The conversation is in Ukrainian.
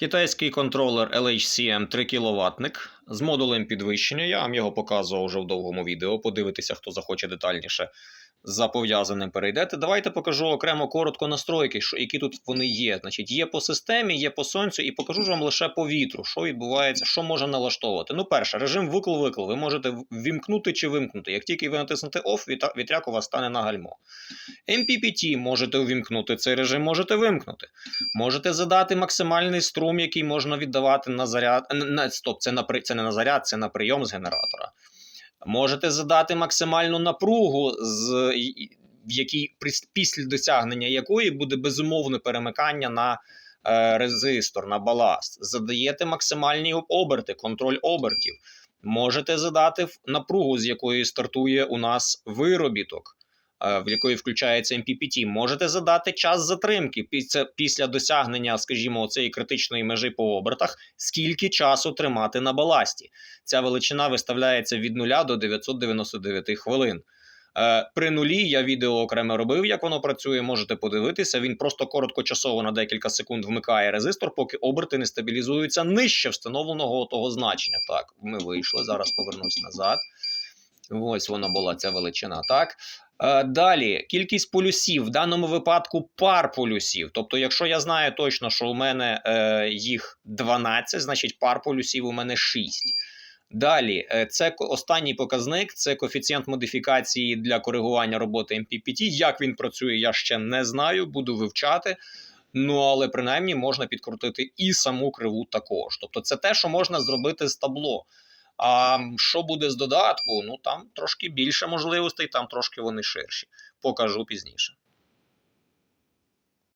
Китайський контролер LHCM 3 кіловатник з модулем підвищення. Я вам його показував вже в довгому відео. Подивитися, хто захоче детальніше. За пов'язаним перейдете. Давайте покажу окремо коротко настройки, що, які тут вони є. Значить, є по системі, є по сонцю, і покажу ж вам лише по вітру, що відбувається, що можна налаштовувати. Ну, перше, режим викл-викл. Ви можете ввімкнути чи вимкнути. Як тільки ви натиснете OFF, вітряк у вас стане на гальмо. MPPT можете увімкнути цей режим, можете вимкнути. Можете задати максимальний струм, який можна віддавати на заряд. стоп, це, на, це не на заряд, це на прийом з генератора. Можете задати максимальну напругу, з, в якій після досягнення якої буде безумовне перемикання на е, резистор, на баласт. Задаєте максимальні оберти, контроль обертів. Можете задати напругу, з якої стартує у нас виробіток в якої включається MPPT, можете задати час затримки після, після досягнення, скажімо, цієї критичної межі по обертах, скільки часу тримати на баласті. Ця величина виставляється від 0 до 999 хвилин. Е, При нулі я відео окремо робив, як воно працює. Можете подивитися. Він просто короткочасово на декілька секунд вмикає резистор, поки оберти не стабілізуються нижче встановленого того значення. Так, ми вийшли. Зараз повернусь назад. Ось вона була ця величина. Так. Е, Далі кількість полюсів, в даному випадку пар полюсів. Тобто, якщо я знаю точно, що у мене е, їх 12, значить пар полюсів у мене 6. Далі, е, це останній показник, це коефіцієнт модифікації для коригування роботи MPPT. Як він працює, я ще не знаю, буду вивчати. Ну, але принаймні можна підкрутити і саму криву також. Тобто, це те, що можна зробити з табло. А що буде з додатку? Ну там трошки більше можливостей, там трошки вони ширші. Покажу пізніше.